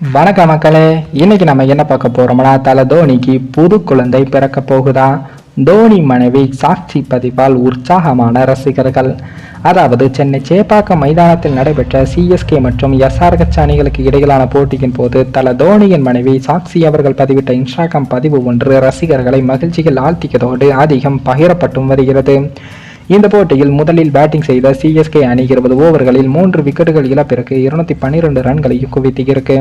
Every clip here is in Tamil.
வணக்கம் மக்களே இன்னைக்கு நம்ம என்ன பார்க்க போறோம்னா தல தோனிக்கு புது குழந்தை பிறக்க போகுதா? தோனி மனைவி சாட்சி பதிவால் உற்சாகமான ரசிகர்கள். அதாவது சென்னை சேப்பாக்கம் மைதானத்தில் நடைபெற்ற சிஎஸ்கே மற்றும் எஸ்ஆர்ஹெச் அணிகளுக்கு இடையிலான போட்டியின் போது தல தோனியின் மனைவி சாக்சி அவர்கள் பதிவிட்ட இன்ஸ்டாகிராம் பதிவு ஒன்று ரசிகர்களை மகிழ்ச்சியில் ஆழ்த்தியதோடு அதிகம் பகிரப்பட்டும் வருகிறது. இந்த போட்டியில் முதலில் பேட்டிங் செய்த சிஎஸ்கே அணி இருபது ஓவர்களில் மூன்று விக்கெட்டுகள் இழப்பிற்கு இருநூத்தி பன்னிரண்டு ரன்களையும் குவித்திருக்கு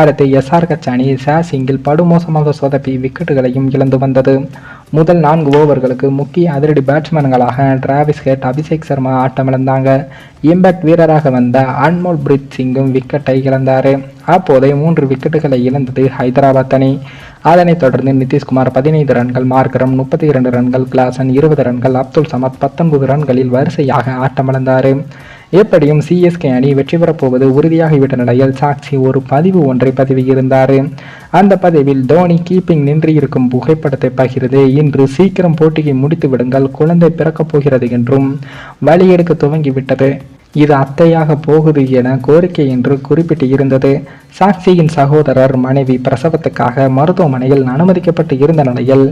அடுத்து எஸ்ஆர்ஹெச் அணி சாசிங்கில் படுமோசமாக சொதப்பி விக்கெட்டுகளையும் இழந்து வந்தது. முதல் நான்கு ஓவர்களுக்கு முக்கிய அதிரடி பேட்ஸ்மேன்களாக டிராவிஸ் ஹெட் அபிஷேக் சர்மா ஆட்டமிழந்தாங்க. இம்பாக்ட் வீரராக வந்த அன்மோல் பிரீத் சிங்கும் விக்கெட்டை இழந்தார். அப்போதே மூன்று விக்கெட்டுகளை இழந்தது ஹைதராபாத் அணி. அதனைத் தொடர்ந்து நிதிஷ்குமார் பதினைந்து ரன்கள் மார்க்கரம் முப்பத்தி இரண்டு ரன்கள் கிளாசன் இருபது ரன்கள் அப்துல் சமத் பத்தொன்பது ரன்களில் வரிசையாக ஆட்டமிழந்தார். எப்படியும் சிஎஸ்கே அணி வெற்றி பெறப்போவது உறுதியாகிவிட்ட நிலையில் சாக்சி ஒரு பதிவு ஒன்றை பதிவியிருந்தார் அந்த பதிவில் தோனி கீப்பிங் நின்றிருக்கும் புகைப்படத்தை பகிர்ந்து இன்று சீக்கிரம் போட்டியை முடித்து விடுங்கள் குழந்தை பிறக்கப் போகிறது என்றும் வழியெடுக்க துவங்கிவிட்டது. இது அத்தையாக போகுது என கோரிக்கை என்று குறிப்பிட்டு இருந்தது. சாக்சியின் சகோதரர் மனைவி பிரசவத்துக்காக மருத்துவமனையில் அனுமதிக்கப்பட்டு இருந்த நிலையில்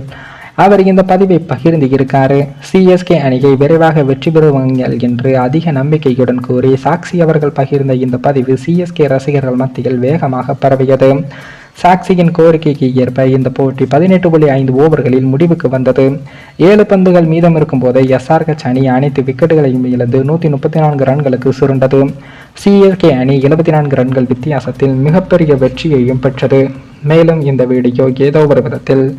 அவர் இந்த பதிவை பகிர்ந்து இருக்காரு. சிஎஸ்கே அணியை விரைவாக வெற்றி பெறுவாங்க என்று அதிக நம்பிக்கையுடன் கூறி சாக்சி அவர்கள் பகிர்ந்த இந்த பதிவு சிஎஸ்கே ரசிகர்கள் மத்தியில் வேகமாக பரவியது. சாக்சியின் கோரிக்கைக்கு ஏற்ப இந்த போட்டி பதினெட்டு புள்ளி ஐந்து ஓவர்களில் முடிவுக்கு வந்தது. ஏழு பந்துகள் மீதம் இருக்கும் போதே எஸ்ஆர்ஹெச் அணி அனைத்து விக்கெட்டுகளையும் இழந்து நூற்றி முப்பத்தி நான்கு ரன்களுக்கு சுருண்டது. சிஎஸ்கே அணி எழுபத்தி நான்கு ரன்கள் வித்தியாசத்தில் மிகப்பெரிய வெற்றியையும் பெற்றது. மேலும் இந்த வீடியோ ஏதோ ஒரு விதத்தில்